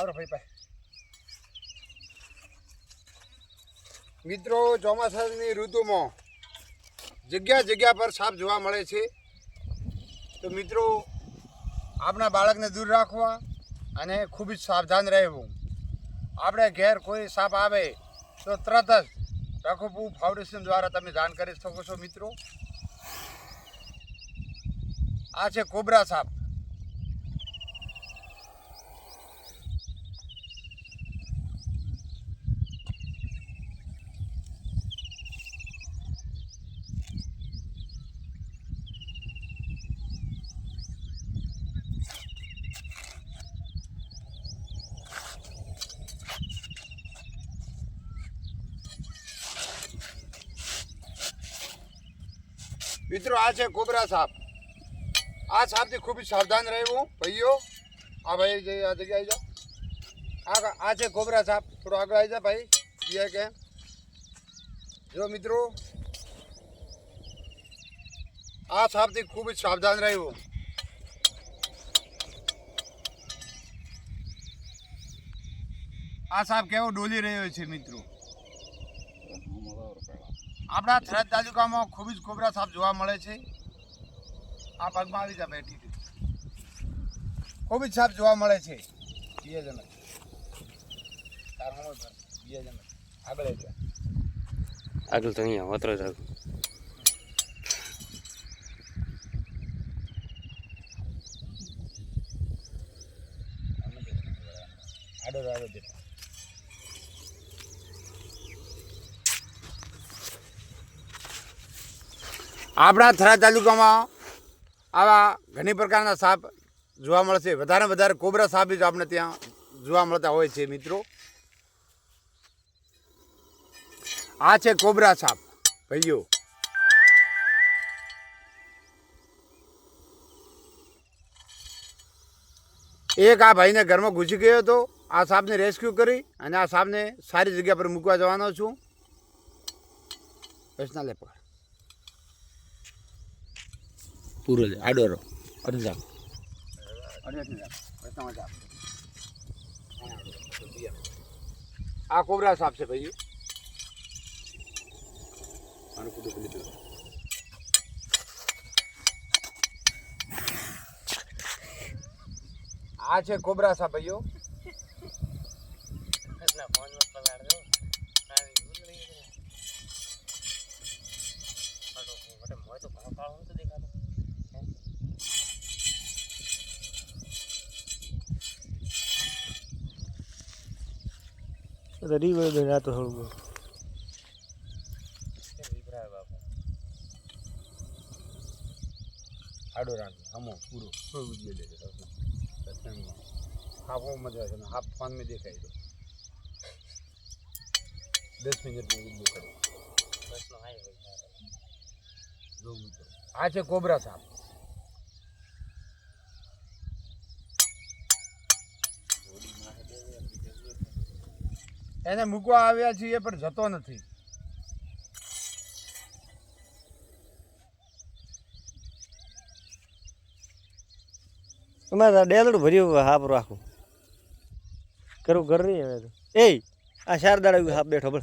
આવરો ભાઈ ભાઈ મિત્રો, ચોમાસાની ઋતુમાં જગ્યા જગ્યા પર સાપ જોવા મળે છે. તો મિત્રો, આપણા બાળકને દૂર રાખવા અને ખૂબ જ સાવધાન રહેવું. આપણે ઘેર કોઈ સાપ આવે તો તરત જ રખોપુ ફાઉન્ડેશન દ્વારા તમે જાણ કરી શકો છો, મિત્રો. આ છે કોબરા સાપ. મિત્રો, આ છે કોબરા સાપ. આ સાપથી ખૂબ જ સાવધાન રહેવું, ભાઈઓ. આ ભાઈ જે આ જગ્યાએ જાઓ. આ આ છે કોબરા સાપ. થોડો આગળ આવી જા ભાઈ. એ કે. જો મિત્રો, આ સાપથી ખૂબ જ સાવધાન રહેવું. આ સાપ કેવો ડોલી રહ્યો છે મિત્રો? આપણા થરાદ તાલુકામાં ખૂબ જ કોબરા સાપ જોવા મળે છે. આ પગમાં આવી જાય બેઠી ખૂબ જ સાપ જોવા મળે છે. બે જણ તાર હમો ધર બે જણ આગળ આવી આગળ તો અહીંયા વતરો જ આડો આડો દેખો આપણા થરા તાલુકામાં આવા ઘણી પ્રકારના સાપ જોવા મળશે વધારે વધારે કોબરા સાપ જ આપણે ત્યાં જોવા મળતા હોય છે મિત્રો. આ છે કોબરા સાપ, ભાઈઓ. એક આ ભાઈને ઘરમાં ઘૂસી ગયો હતો. આ સાપને રેસ્ક્યુ કરી અને આ સાપને સારી જગ્યા પર મૂકવા જવાનો છું. પ્રશ્ન લે પૂરો જ આડો રહો અરે જાવ આ કોબરા સાપ છે ભાઈ. આ છે કોબરા સાપ ભાઈઓ. રીવર બેન આ તો થોડું આડો રાખજો હમો પૂરો. કોઈ વીડિયો લેજો સત્સંગમાં. હાફ મજા છે હાફ ફોન મેં દેખાય તો દસ મિનિટનો વીડિયો કરો. જો આ છે કોબરા સાપ. એને મૂકવા આવ્યા છીએ પણ જતો નથી. અમારે ડેલડું ભર્યું હાપ રાખું કરું ઘર નહીં હવે તો. એ આ શારદાડ આવ્યું હાપ બેઠો બોલ.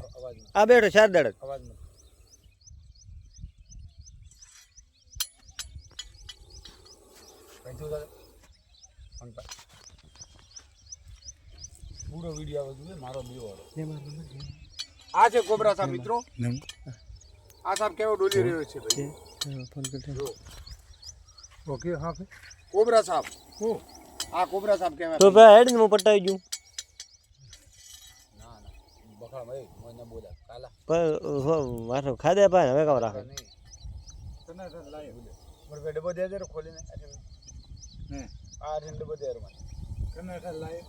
આ બેઠો ચાર Thank અવાજ પૂરો વીડિયો આવે જોઈએ મારો બીજો આ છે કોબરા સાહેબ મિત્રો. આ સાહેબ કેવો ડોલી રહ્યો છે ભાઈ? ઓકે હા કોબરા સાપ આ કોબરા સાહેબ કેવા તો ભાઈ હેડ ને હું પટાઈ ગયું ના ના. બખા ભાઈ મને બોલા. કાલા. પણ હો માથો ખાધે પાય હવે કાવ રાખે નહીં. તને તને લાય બોલે મારે ડબ્બો દે દે ખોલીને. આ ડબ્બો દે રે મને કને તને લાય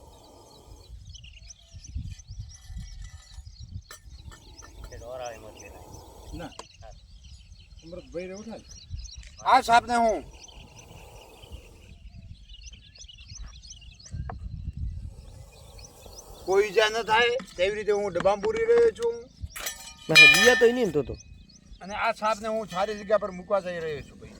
ના. અમૃતભાઈ રહેવું થાય આ સાપને હું? કોઈ ઈજા ન થાય તેવી રીતે હું ડબ્બામાં પૂરી રહ્યો છું. બીજા તો નહીં ને તો તો. અને આ સાપને હું સારી જગ્યા પર મૂકવા જઈ રહ્યો છું ભાઈ.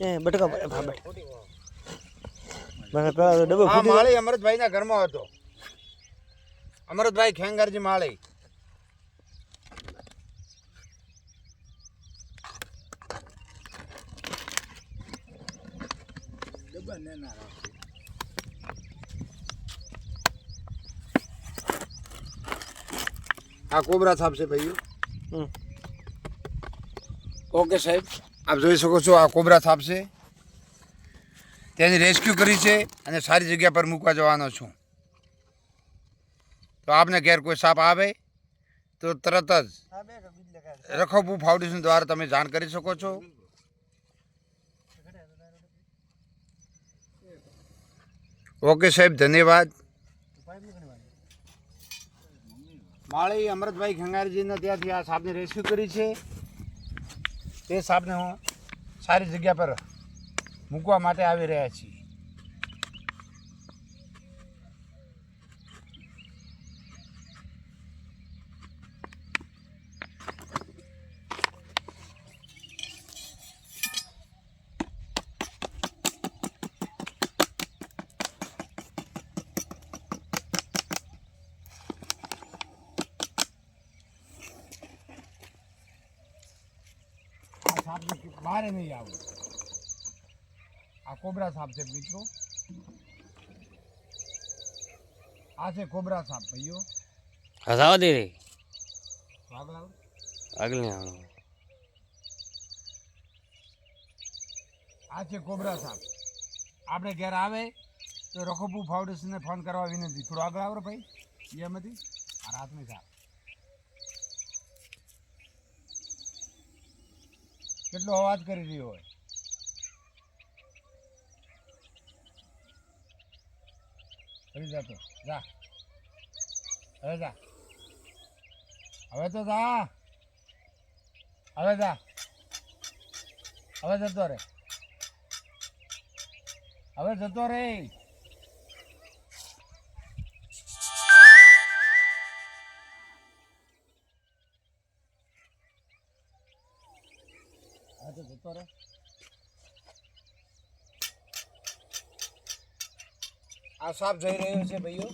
એ બટકા ભાઈ. મને પેલા તો ડબ્બો ફૂટી માળી અમૃતભાઈના ઘરમાં હતો. અમૃતભાઈ ખેંગારજી માળી. આ કોબરા સાપ છે ભાઈઓ. ઓકે સાહેબ આપ જોઈ શકો છો આ કોબરા છે. તેની રેસ્ક્યુ કરી છે અને સારી જગ્યા પર મૂકવા જવાનો છું. તો આપને ઘેર કોઈ સાપ આવે તો તરત જ રખોપુ ફાઉન્ડેશન દ્વારા તમે જાણ કરી શકો છો. ઓકે સાહેબ, ધન્યવાદ. માળી અમૃતભાઈ ખંગારજીને ત્યાંથી આ સાપને રેસ્ક્યુ કરી છે. તે સાપને હું સારી જગ્યા પર મૂકવા માટે આવી રહ્યા છીએ. આ સાપને બહાર નહીં આવું. આ કોબરા સાપ છે મિત્રો. આ છે કોબરા સાપ ભાઈઓ. હસાવા દે રે. આગળ આવો. આગળ આ છે કોબરા સાપ. આપણે ઘેર આવે તો રખોપુ ફાઉન્ડેશનને ફોન કરવા વિનંતી. થોડું આગળ આવો ભાઈ. ભાઈ એમાંથી આ રાતની સાપ. કેટલો અવાજ કરી રહ્યો હોય? ફરી જતો. જા. હવે જા. હવે તો જા. હવે જા. હવે જતો રે. હવે જતો રે. તો જતો રે. આ સાપ જઈ રહ્યો છે ભાઈઓ.